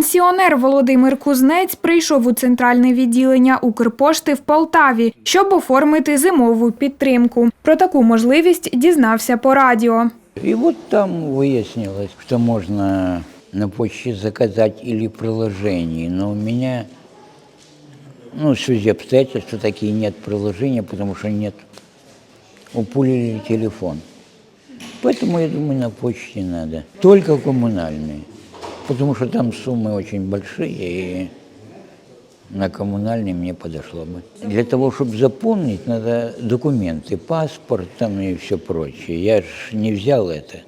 Пенсіонер Володимир Кузнець прийшов у центральне відділення Укрпошти в Полтаві, щоб оформити зимову підтримку. Про таку можливість дізнався по радіо. И вот там выяснилось, что можно на почте заказать или приложение, но у меня, ну, в связи обстоятельств, что такие нет приложения, потому что нет, упулили телефон. Поэтому, я думаю, на почте надо. Только коммунальные, потому что там суммы очень большие, и на коммунальный мне подошло бы. Для того, чтобы запомнить, надо документы, паспорт там и все прочее. Я ж не взял это.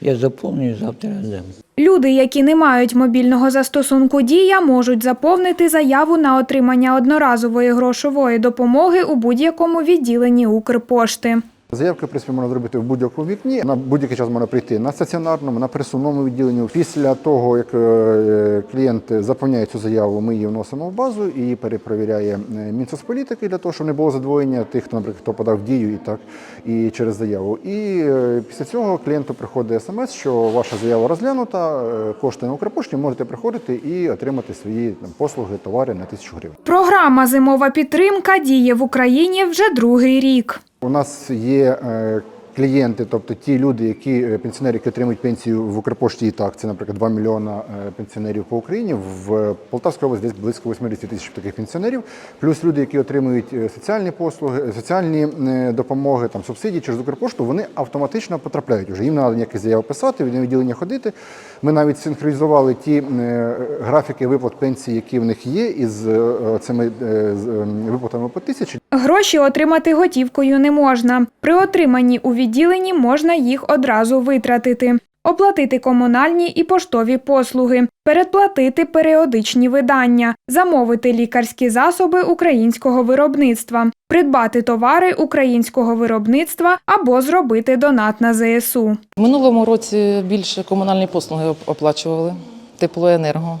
Я запомню и завтра отдам. Люди, які не мають мобільного застосунку Дія, можуть заповнити заяву на отримання одноразової грошової допомоги у будь-якому відділенні Укрпошти. Заявки, в принципі, можна зробити в будь-якому вікні. На будь-який час можна прийти на стаціонарному, на пересувному відділенні. Після того, як е, клієнт заповняє цю заяву, ми її вносимо в базу і перепровіряє е, Мінсоцполітики для того, щоб не було задвоєння тих, хто, наприклад, хто подав дію і так і через заяву. І е, після цього клієнту приходить смс, що ваша заява розглянута, кошти на Укрпошті, можете приходити і отримати свої там, послуги, товари на тисячу гривень. Програма Зимова підтримка діє в Україні вже другий рік. У нас є е, клієнти, тобто ті люди, які е, пенсіонери, які отримують пенсію в Укрпошті і так, це, наприклад, 2 мільйона е, пенсіонерів по Україні. В Полтавській області десь близько 80 тисяч таких пенсіонерів, плюс люди, які отримують е, соціальні послуги, е, соціальні е, допомоги, там субсидії через Укрпошту, вони автоматично потрапляють. Уже їм треба ніяких заяв писати, від відділення ходити. Ми навіть синхронізували ті е, графіки виплат пенсії, які в них є, із е, цими е, з, е, виплатами по тисячі. Гроші отримати готівкою не можна. При отриманні у відділенні можна їх одразу витратити. Оплатити комунальні і поштові послуги, передплатити періодичні видання, замовити лікарські засоби українського виробництва, придбати товари українського виробництва або зробити донат на ЗСУ. В минулому році більше комунальні послуги оплачували, теплоенерго.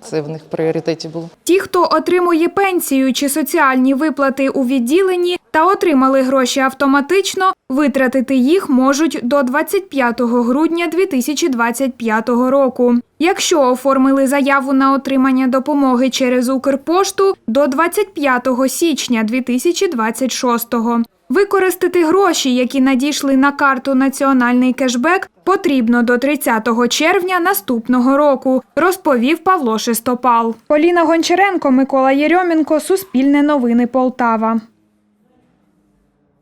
Це в них в пріоритеті було. Ті, хто отримує пенсію чи соціальні виплати у відділенні та отримали гроші автоматично, витратити їх можуть до 25 грудня 2025 року. Якщо оформили заяву на отримання допомоги через Укрпошту до 25 січня 2026. Використати гроші, які надійшли на карту Національний кешбек, потрібно до 30 червня наступного року, розповів Павло Шестопал. Поліна Гончаренко, Микола Єрьомінко, Суспільне новини Полтава.